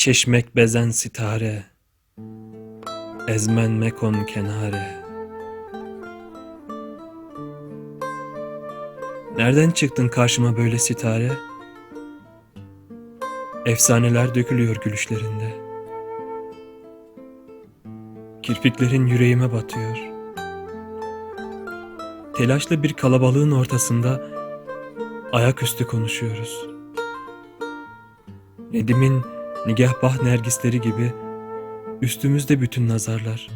Çeşmek bezen sitare Ezmen mekon kenare Nereden çıktın karşıma böyle sitare? Efsaneler dökülüyor gülüşlerinde. Kirpiklerin yüreğime batıyor. Telaşlı bir kalabalığın ortasında ayaküstü konuşuyoruz. Nedim'in nigahbah nergisleri gibi üstümüzde bütün nazarlar.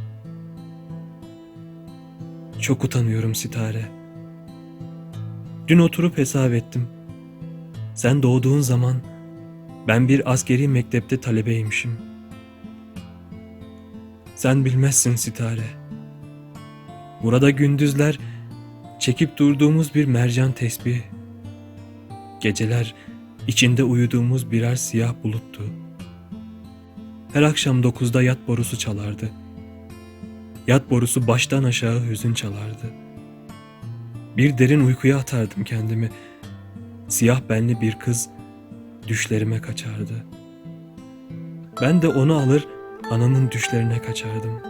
Çok utanıyorum sitare. Dün oturup hesap ettim. Sen doğduğun zaman ben bir askeri mektepte talebeymişim. Sen bilmezsin sitare. Burada gündüzler çekip durduğumuz bir mercan tesbih. Geceler içinde uyuduğumuz birer siyah buluttu. Her akşam dokuzda yat borusu çalardı. Yat borusu baştan aşağı hüzün çalardı. Bir derin uykuya atardım kendimi. Siyah benli bir kız düşlerime kaçardı. Ben de onu alır anamın düşlerine kaçardım.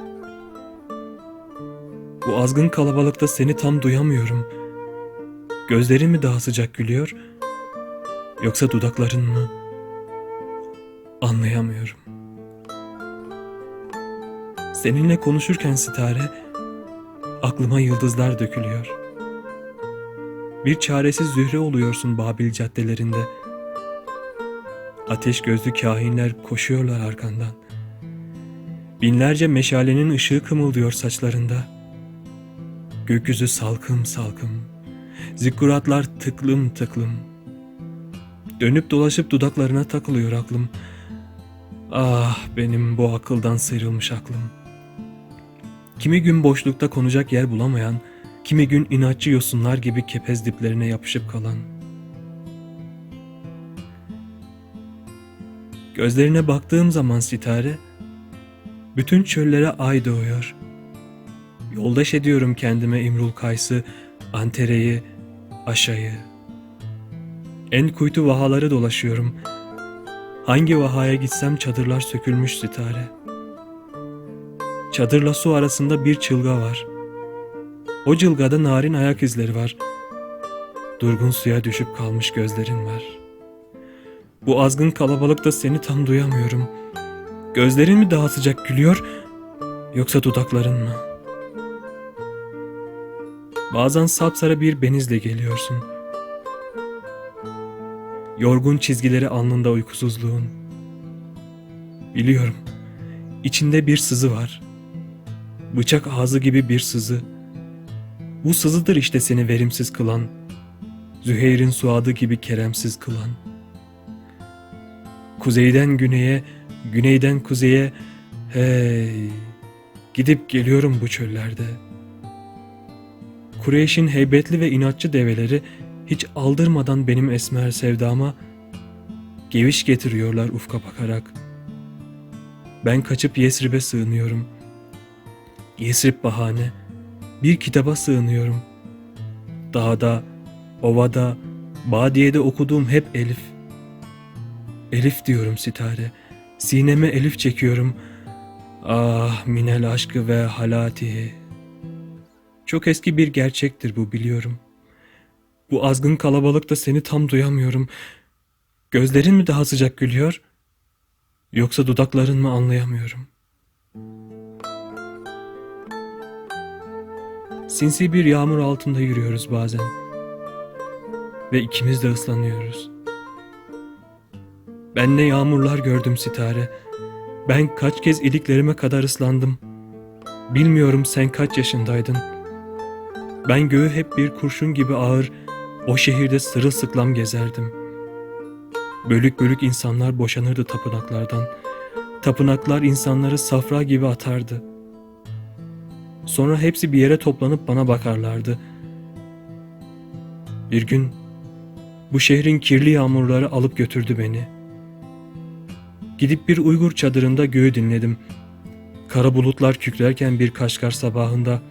Bu azgın kalabalıkta seni tam duyamıyorum. Gözlerin mi daha sıcak gülüyor? Yoksa dudakların mı? Anlayamıyorum. Seninle konuşurken sitare, aklıma yıldızlar dökülüyor. Bir çaresiz zühre oluyorsun Babil caddelerinde. Ateş gözlü kahinler koşuyorlar arkandan. Binlerce meşalenin ışığı kımıldıyor saçlarında. Gökyüzü salkım salkım. Zikkuratlar tıklım tıklım. Dönüp dolaşıp dudaklarına takılıyor aklım. Ah benim bu akıldan sıyrılmış aklım. Kimi gün boşlukta konacak yer bulamayan, kimi gün inatçı yosunlar gibi kepez diplerine yapışıp kalan. Gözlerine baktığım zaman sitare, bütün çöllere ay doğuyor. Yoldaş ediyorum kendime İmrul Kays'ı, Antere'yi, Aşa'yı. En kuytu vahaları dolaşıyorum. Hangi vahaya gitsem çadırlar sökülmüş sitare. Çadırla su arasında bir çılga var. O cılgada narin ayak izleri var. Durgun suya düşüp kalmış gözlerin var. Bu azgın kalabalıkta seni tam duyamıyorum. Gözlerin mi daha sıcak gülüyor yoksa dudakların mı? Bazen sapsarı bir benizle geliyorsun. Yorgun çizgileri alnında uykusuzluğun. Biliyorum. içinde bir sızı var. Bıçak ağzı gibi bir sızı. Bu sızıdır işte seni verimsiz kılan. Züheyr'in suadı gibi keremsiz kılan. Kuzeyden güneye, güneyden kuzeye, hey, gidip geliyorum bu çöllerde. Kureyş'in heybetli ve inatçı develeri hiç aldırmadan benim esmer sevdama geviş getiriyorlar ufka bakarak. Ben kaçıp Yesrib'e sığınıyorum. Yesrib bahane, bir kitaba sığınıyorum. Dağda, ovada, badiyede okuduğum hep Elif. Elif diyorum sitare, sineme Elif çekiyorum. Ah minel aşkı ve halatihi. Çok eski bir gerçektir bu biliyorum. Bu azgın kalabalıkta seni tam duyamıyorum. Gözlerin mi daha sıcak gülüyor? Yoksa dudakların mı anlayamıyorum. Sinsi bir yağmur altında yürüyoruz bazen. Ve ikimiz de ıslanıyoruz. Ben ne yağmurlar gördüm sitare. Ben kaç kez iliklerime kadar ıslandım. Bilmiyorum sen kaç yaşındaydın. Ben göğü hep bir kurşun gibi ağır, o şehirde sırılsıklam gezerdim. Bölük bölük insanlar boşanırdı tapınaklardan. Tapınaklar insanları safra gibi atardı. Sonra hepsi bir yere toplanıp bana bakarlardı. Bir gün bu şehrin kirli yağmurları alıp götürdü beni. Gidip bir Uygur çadırında göğü dinledim. Kara bulutlar kükrerken bir Kaşgar sabahında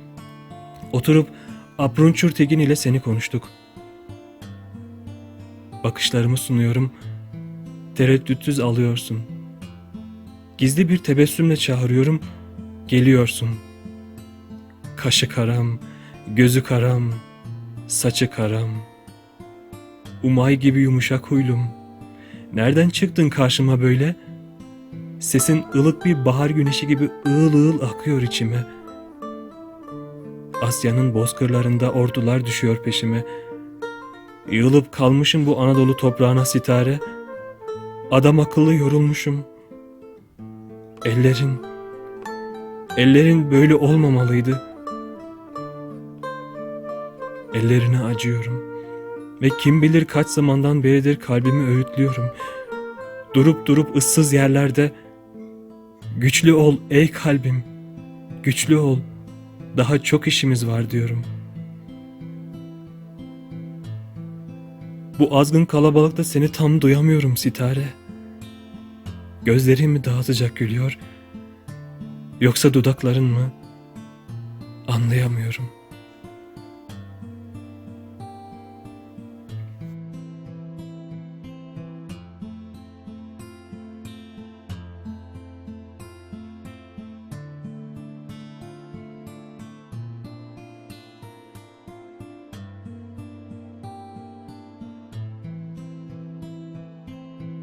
oturup Abrunçur Tegin ile seni konuştuk. Bakışlarımı sunuyorum. Tereddütsüz alıyorsun. Gizli bir tebessümle çağırıyorum, geliyorsun. Kaşı karam, gözü karam, saçı karam. Umay gibi yumuşak huylum. Nereden çıktın karşıma böyle? Sesin ılık bir bahar güneşi gibi ığıl ığıl akıyor içime. Asya'nın bozkırlarında ordular düşüyor peşime. Yığılıp kalmışım bu Anadolu toprağına sitare. Adam akıllı yorulmuşum. Ellerin, ellerin böyle olmamalıydı. Ellerine acıyorum. Ve kim bilir kaç zamandan beridir kalbimi öğütlüyorum. Durup durup ıssız yerlerde güçlü ol ey kalbim, güçlü ol. Daha çok işimiz var diyorum. Bu azgın kalabalıkta seni tam duyamıyorum sitare. Gözlerin mi dağıtacak gülüyor? Yoksa dudakların mı? Anlayamıyorum.''